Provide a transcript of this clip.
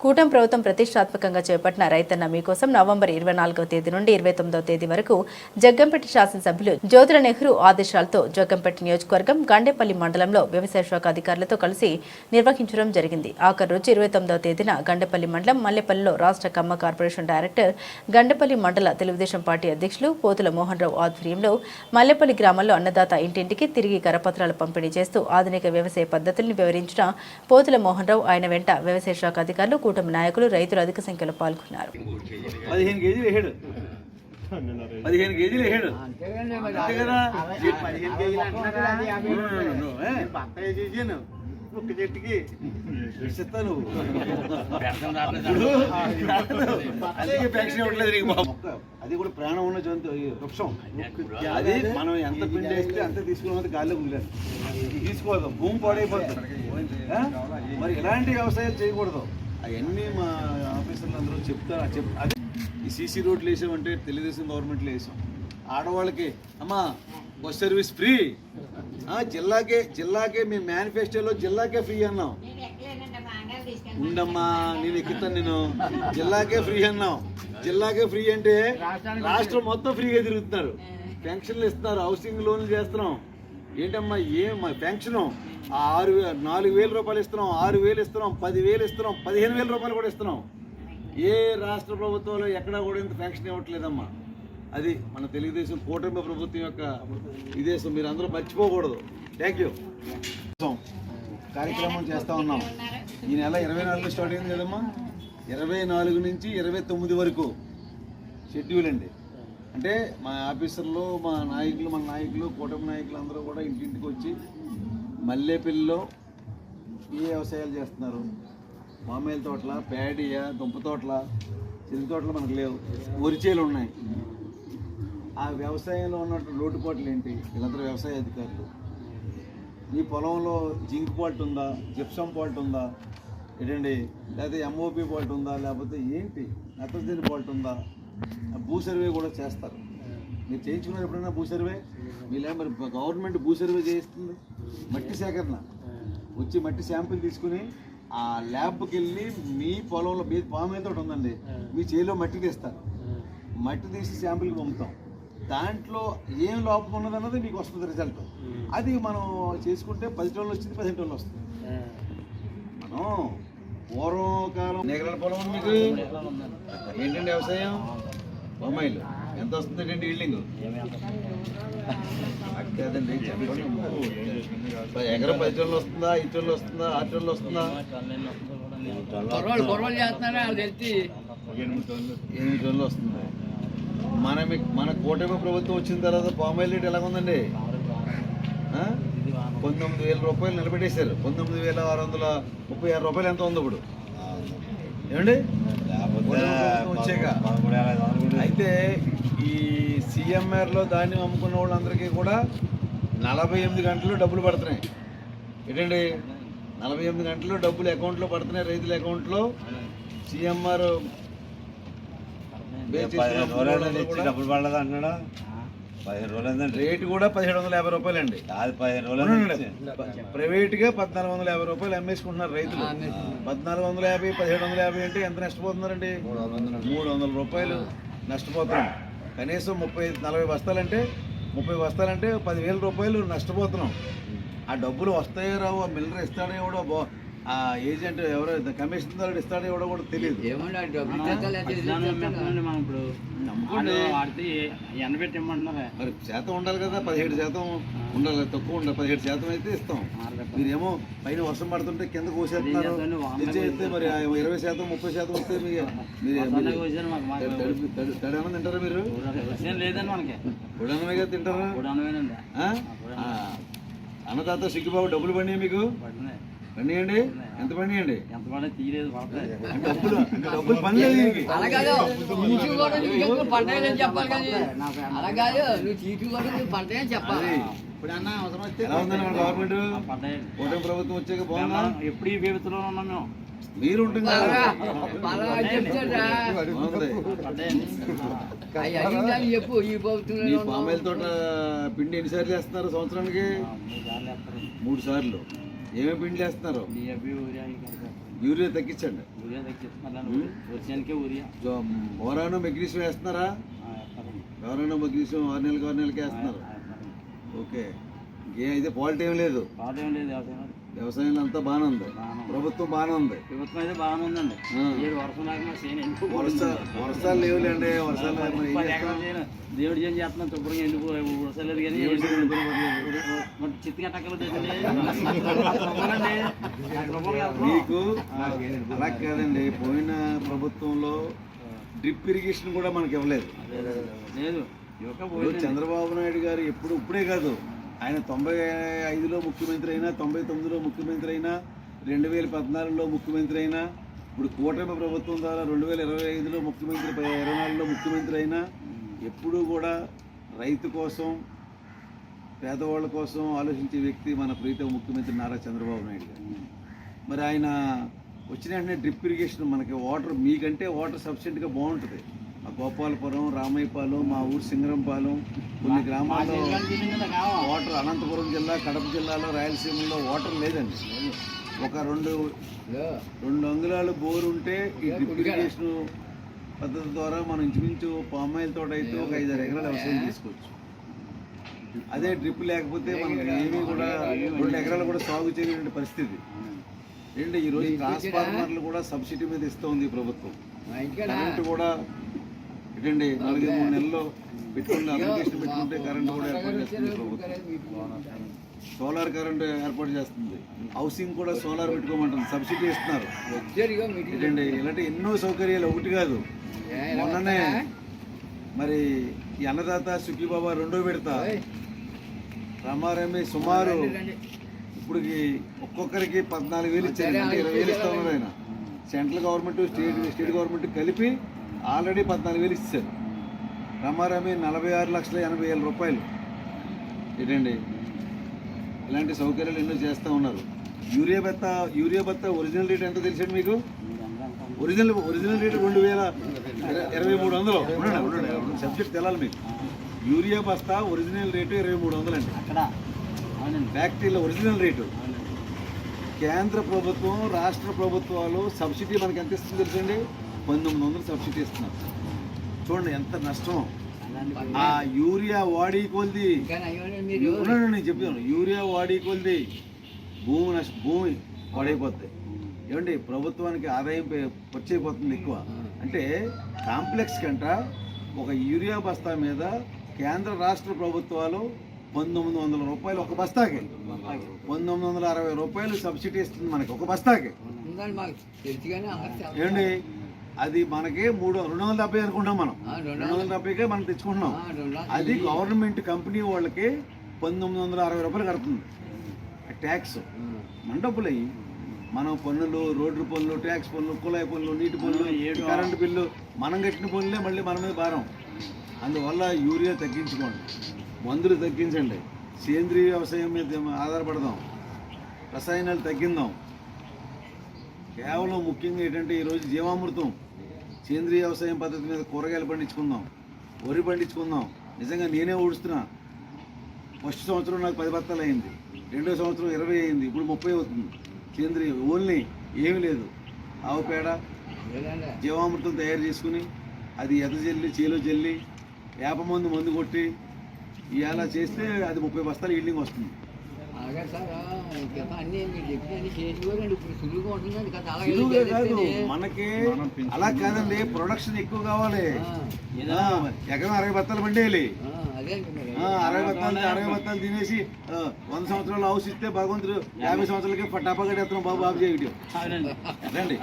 కూటమి ప్రభుత్వం ప్రతిష్టాత్మకంగా చేపట్టిన రైతన్న మీకోసం నవంబర్ ఇరవై నాలుగవ తేదీ నుండి ఇరవై తొమ్మిదవ తేదీ వరకు జగ్గంపేట శాసనసభ్యులు జ్యోతుల నెహ్రూ ఆదేశాలతో జగ్గంపేట నియోజకవర్గం గండేపల్లి మండలంలో వ్యవసాయ శాఖ అధికారులతో కలిసి నిర్వహించడం జరిగింది. ఆఖరి రోజు ఇరవై తొమ్మిదవ తేదీన గండేపల్లి మండలం మల్లెపల్లిలో రాష్ట్ర కమ్మ కార్పొరేషన్ డైరెక్టర్ గండేపల్లి మండల తెలుగుదేశం పార్టీ అధ్యక్షులు పోతుల మోహన్ రావు ఆధ్వర్యంలో మల్లెపల్లి గ్రామంలో అన్నదాత ఇంటింటికి తిరిగి కరపత్రాలు పంపిణీ చేస్తూ ఆధునిక వ్యవసాయ పద్ధతుల్ని వివరించిన పోతుల మోహన్ రావు ఆయన వెంట వ్యవసాయ శాఖ అధికారులు కూటమి నాయకులు రైతులు అధిక సంఖ్యలో పాల్గొన్నారు. పదిహేను కేజీలు వేసాడు. అంతే కదా? ఒక్క చెట్టుకి. అందుకే ఇవ్వట్లేదు నీకు అది కూడా ప్రాణం ఉన్న జంతు వృక్షం. అది మనం ఎంత పిండి వేస్తే అంత తీసుకున్నది గాల్లో కుదిలేదు తీసుకోవద్దు భూమి పాడైపోతుంది? మరి ఇలాంటి వ్యవసాయాలు చేయకూడదు. అవన్నీ మా ఆఫీసర్లు అందరూ చెప్తారు. చెప్ అదే ఈ సీసీ రోడ్లు వేసామంటే తెలుగుదేశం గవర్నమెంట్లో వేసాం. ఆడవాళ్ళకి అమ్మా బస్ సర్వీస్ ఫ్రీ. ఆ, జిల్లాకే జిల్లాకే మీ మేనిఫెస్టోలో జిల్లాకే ఫ్రీ అన్నాం ఉండమ్మా నేను ఎక్కుతాను నేను జిల్లాకే ఫ్రీ అన్నాం జిల్లాకే ఫ్రీ అంటే రాష్ట్రం మొత్తం ఫ్రీగా తిరుగుతున్నారు. పెన్షన్లు ఇస్తున్నారు హౌసింగ్ లోన్లు చేస్తున్నాం. ఏంటమ్మా ఏం పెన్షను? ఆరు నాలుగు వేల రూపాయలు ఇస్తున్నాం ఆరు వేలు ఇస్తున్నాం పదివేలు ఇస్తున్నాం పదిహేను వేల రూపాయలు కూడా ఇస్తున్నాం. ఏ రాష్ట్ర ప్రభుత్వంలో ఎక్కడా కూడా ఇంత పెన్షన్ ఇవ్వట్లేదమ్మా. అది మన తెలుగుదేశం కూటమి ప్రభుత్వం యొక్క విదేశం మీరు అందరూ మర్చిపోకూడదు. థ్యాంక్ యూ కార్యక్రమం చేస్తూ ఉన్నాం. ఈ నెల ఇరవై నాలుగు స్టార్ట్ అయింది కదమ్మా? ఇరవై నాలుగు నుంచి ఇరవై తొమ్మిది వరకు షెడ్యూల్ అండి. అంటే మా ఆఫీసర్లు మా నాయకులు మన నాయకులు కూటమి నాయకులు అందరూ కూడా ఇంటింటికి వచ్చి మల్లెపల్లిలో ఏ వ్యవసాయాలు చేస్తున్నారు? మామేల తోటల పేడియ దుంప తోటల చెరుకు తోటలు మనకు లేవు. ఒరిచేలు ఉన్నాయి. ఆ వ్యవసాయంలో ఉన్నట్టు లోటుపాట్లు ఏంటి? వీళ్ళందరూ వ్యవసాయ అధికారులు. ఈ పొలంలో జింక్ పాల్ట్ ఉందా? జిప్సం పాల్ట్ ఉందా? ఏంటండి? లేకపోతే ఎంఓపి పాల్ట్ ఉందా? లేకపోతే ఏంటి? నత్రజని పాల్ట్ ఉందా? భూ సర్వే కూడా చేస్తారు. మీరు చేయించుకున్నారు ఎప్పుడైనా భూ సర్వే? మీలే మరి గవర్నమెంట్ భూ సర్వే చేయిస్తుంది. మట్టి సేకరణ. వచ్చి మట్టి శాంపిల్ తీసుకుని ఆ ల్యాబ్కి వెళ్ళి మీ పొలంలో మీ పామే ఒకటి ఉందండి. మీ చేలో మట్టి తీస్తారు. మట్టి తీసి శాంపిల్కి పంపుతాం. దాంట్లో ఏం లోపం ఉన్నదన్నది మీకు వస్తుంది రిజల్ట్. అది మనం చేసుకుంటే పది టన్నులు వచ్చింది పదిహేను టన్నులు వస్తుంది. మనం పూర్వకాలం నెగరల పొలం మీకు? ఏంటండి వ్యవసాయం? బొమ్మాయిలు. ఎంత వస్తుంది ఏంటి ఈల్డింగ్ కాదండి ఎకరం పది టన్నులు వస్తుందా ఐదు టన్నులు వస్తుందా ఆరు టన్నులు వస్తుందా? ఎనిమిది టన్నులు వస్తుంది. మన మన కూటమి ప్రభుత్వం వచ్చిన తర్వాత పామాయిల్ రేట్ ఎలా ఉందండి ఆ? పంతొమ్మిది వేల రూపాయలు నిలబెట్టేశారు. పంతొమ్మిది వేల ఆరు వందల ముప్పై ఆరు రూపాయలు ఎంత ఉంది ఇప్పుడు? ఏమండి? వచ్చాక. అయితే ఈ సిఎంఆర్లో ధాన్యం అమ్ముకున్న వాళ్ళందరికీ కూడా నలభై ఎనిమిది గంటలు డబ్బులు పడుతున్నాయి. ఏంటండి? నలభై ఎనిమిది గంటలు డబ్బులు అకౌంట్లో పడుతున్నాయి రైతుల అకౌంట్లో సిఎంఆర్ డబ్బులు పడలేదు అంటున్నాడా పదిహేను రోజులు రేటు కూడా పదిహేడు వందల యాభై రూపాయలు అండి కాదు పదిహేను రోజులు ప్రైవేట్గా పద్నాలుగు వందల యాభై రూపాయలు అమ్మేసుకుంటున్నారు రైతులు. పద్నాలుగు వందల యాభై పదిహేడు వందల యాభై అంటే ఎంత నష్టపోతున్నారండి? మూడు వందల రూపాయలు నష్టపోతున్నాం. కనీసం ముప్పై నలభై బస్తాలంటే ముప్పై బస్తాలంటే పదివేల రూపాయలు నష్టపోతున్నాం. ఆ డబ్బులు వస్తాయో రావు ఆ మిల్లర్ ఇస్తాడో ఎవడో బో ఆ ఏజెంట్ ఎవరో కమిషన్ దారుడు ఇస్తాడో ఎవడో కూడా తెలియదు. మరి శాతం ఉండాలి కదా పదిహేడు శాతం ఉండాలి తక్కువ ఉండాలి పదిహేడు శాతం అయితే ఇస్తాం. మీరేమో పైన వర్షం పడుతుంటే కింద కోసేస్తున్నారు. తెచ్చేస్తే మరి ఇరవై శాతం ముప్పై శాతం వస్తే తడేమన్నా తింటారా మీరు? లేదండి మనకి. ఉడనమే కదా తింటారా. అన్నదాత సిగ్గుబాబు డబ్బులు పండియా మీకు? పండియండి ఎంత పండియండి ఎంత డబ్బులు డబ్బులు అలా కాదు. చీటీ కూడా నువ్వు చెప్పాలి కానీ. అలా కాదు. నువ్వు చీటీ కూడా నువ్వు పంటని చెప్పాలి. ఇప్పుడు అన్న అవసరం వస్తే ఎలా ఉందండి మన గవర్నమెంట్ పడ్డాయి కూటమి ప్రభుత్వం వచ్చాక బాగుందా? ఎప్పుడు ఈ బీబితలో ఉన్నాం మేము? మీరు చెప్పు ఈ పామాయిల తోట పిండి ఎన్నిసార్లు వేస్తున్నారు సంవత్సరానికి? మూడు సార్లు. ఏమేమి పిండి వేస్తున్నారు? యూరియా తగ్గించండి. బోరాను మెగ్నీషియం వేస్తున్నారా? ఎవరైనా మెగ్నీషియం ఆరు నెలలకి ఆరు నెలలకి వేస్తున్నారు. ఓకే. ఇంకేం అయితే పాలిటీ ఏం లేదు. పాదేం లేదు వ్యవసాయం అంతా బాగానే ఉంది. ప్రభుత్వం బాగానే ఉంది. ప్రభుత్వం అయితే బాగానే ఉందండి. వర్షం వర్షాలు లేవులేండి వర్షాలు ఏం. దేవుడి చేయం చేస్తున్నాం శుభ్రంగా కానీ మరి చిత్తి కట్టకలు తెచ్చండి మీకు అలా కాదండి. పోయిన ప్రభుత్వంలో డ్రిప్ ఇరిగేషన్ కూడా మనకి ఇవ్వలేదు. లేదు. చంద్రబాబు నాయుడు గారు ఎప్పుడు ఇప్పుడే కాదు. ఆయన తొంభై ఐదులో ముఖ్యమంత్రి అయినా తొంభై తొమ్మిదిలో ముఖ్యమంత్రి అయినా రెండు వేల పద్నాలుగులో ముఖ్యమంత్రి అయినా ఇప్పుడు కూటమి ప్రభుత్వం ద్వారా రెండు వేల ఇరవై ఐదులో ముఖ్యమంత్రి ఇరవై నాలుగులో ముఖ్యమంత్రి అయినా ఎప్పుడూ కూడా రైతు కోసం పేదవాళ్ళ కోసం ఆలోచించే వ్యక్తి మన ప్రీతం ముఖ్యమంత్రి నారా చంద్రబాబు నాయుడు గారు. మరి ఆయన వచ్చిన వెంటనే డ్రిప్ ఇరిగేషన్ మనకి వాటర్ మీకంటే వాటర్ సఫిషియెంట్గా బాగుంటుంది. గోపాలపురం రామయ్యపాలెం మా ఊరు సింగరంపాలెం కొన్ని గ్రామాల్లో వాటర్ అనంతపురం జిల్లా కడప జిల్లాలో రాయలసీమలో వాటర్ లేదండి. ఒక రెండు రెండు అంగుళాలు బోర్ ఉంటే ఈ డ్రిప్ ఇరిగేషన్ పద్ధతి ద్వారా మనం ఇంచుమించు పామాయిల్ తోట అయితే ఒక ఐదారు ఎకరాల వ్యవసాయం చేసుకోవచ్చు. అదే డ్రిప్ లేకపోతే మనకి ఏమీ కూడా రెండు ఎకరాలు కూడా సాగు చేయలేని పరిస్థితి. ఏంటి ఈ రోజు ట్రాన్స్ఫార్మర్లు కూడా సబ్సిడీ మీద ఇస్తుంది ఈ ప్రభుత్వం కరెంట్ కూడా ఏంటండి నాలుగు మూడు నెలల్లో పెట్టుకుని అప్లికేషన్ పెట్టుకుంటే కరెంట్ కూడా ఏర్పాటు చేస్తుంది ప్రభుత్వం. సోలార్ కరెంట్ ఏర్పాటు చేస్తుంది. హౌసింగ్ కూడా సోలార్ పెట్టుకోమంటుంది సబ్సిడీ ఇస్తున్నారు. ఏంటండి ఇలాంటి ఎన్నో సౌకర్యాలు ఒకటి కాదు. మొన్ననే మరి అన్నదాత సుఖీబాబా రెండో విడత. రామారామి సుమారు ఇప్పుడు ఒక్కొక్కరికి పద్నాలుగు వేలు ఇచ్చారు అంటే ఇరవై వేలు ఇస్తా ఉన్నారు ఆయన. Central government state state government కలిపి ఆల్రెడీ పద్నాలుగు వేలు ఇచ్చారు. రామారామి నలభై ఆరు లక్షల ఎనభై వేల రూపాయలు. ఏంటండి ఇలాంటి సౌకర్యాలు ఎన్నో చేస్తూ ఉన్నారు. యూరియా బత్త యూరియా బత్త ఒరిజినల్ రేట్ ఎంత తెలిసండి మీకు? ఒరిజినల్ ఒరిజినల్ రేటు రెండు వేల ఇర- ఇరవై మూడు వందలు. ఉండండి ఉండండి. సబ్జెక్ట్ తెలాలి మీకు. యూరియా బస్తా ఒరిజినల్ రేటు ఇరవై మూడు వందలు అండి అక్కడ. అవునండి. ఫ్యాక్టరీలో ఒరిజినల్ రేటు. కేంద్ర ప్రభుత్వం రాష్ట్ర ప్రభుత్వాలు సబ్సిడీ మనకి ఎంత ఇస్తుంది తెలుసండి? పంతొమ్మిది వందలు సబ్సిడీ ఇస్తున్నారు చూడండి ఎంత నష్టం. ఆ యూరియా వాడి కొలిది నేను చెప్తాను యూరియా వాడి కొలిది భూమి నష్ట భూమి పాడైపోతాయి ఏమండి ప్రభుత్వానికి ఆదాయం పె- వచ్చైపోతుంది ఎక్కువ. అంటే కాంప్లెక్స్ కంట ఒక యూరియా బస్తా మీద కేంద్ర రాష్ట్ర ప్రభుత్వాలు పంతొమ్మిది వందల రూపాయలు ఒక బస్తాకి. పంతొమ్మిది వందల అరవై రూపాయలు సబ్సిడీ ఇస్తుంది మనకి ఒక బస్తాకి. ఏమండి? అది మనకి మూడు రెండు వందల డెబ్బై అనుకుంటాం మనం. రెండు వందల డెబ్బైకే మనం తెచ్చుకుంటున్నాం. అది గవర్నమెంట్ కంపెనీ వాళ్ళకి పంతొమ్మిది వందల అరవై రూపాయలు కడుతుంది. ట్యాక్స్. మన డబ్బులు అయ్యి మనం పన్నులు రోడ్డు పన్నులు ట్యాక్స్ పన్నులు కుళాయి పన్నులు నీటి పన్నులు ఏడు. కరెంటు బిల్లు మనం కట్టిన పనులే మళ్ళీ మన మీద భారం. అందువల్ల యూరియా తగ్గించుకోండి. మందులు తగ్గించండి. సేంద్రీయ వ్యవసాయం మీద ఆధారపడదాం. రసాయనాలు తగ్గిందాం. కేవలం ముఖ్యంగా ఏంటంటే ఈరోజు జీవామృతం. సేంద్రీయ వ్యవసాయం పద్ధతి మీద కూరగాయలు పండించుకుందాం వరి పండించుకుందాం. నిజంగా నేనే ఊడుస్తున్నా. ఫస్ట్ సంవత్సరం నాకు పది బత్తాలు అయింది. రెండో సంవత్సరం ఇరవై అయింది. ఇప్పుడు ముప్పై అవుతుంది. సేంద్రీయ ఓన్లీ ఏమీ లేదు. ఆవు పేడ జీవామృతం తయారు చేసుకుని అది ఎద జల్లి చేలో జల్లి వేప మందు మందు కొట్టి ఇలా చేస్తే అది ముప్పై బస్తాలు ఈల్డింగ్ వస్తుంది. అలాగే సార్. అన్ని మీరు ఇప్పుడు సులువుగా ఉంటుందండి కదా సులువుగా కాదు. మనకి అలా కాదండి ప్రొడక్షన్ ఎక్కువ కావాలి. ఎకరం అరవై బత్తాలు పండేయాలి. అరవై బత్తాలు అరవై బత్తాలు తినేసి వంద సంవత్సరాలు హౌస్ ఇస్తే భగవంతుడు యాభై సంవత్సరాలకి పట్టాపగడేస్తున్నాం బాబు బాబు చేయడం అవునండి. రండి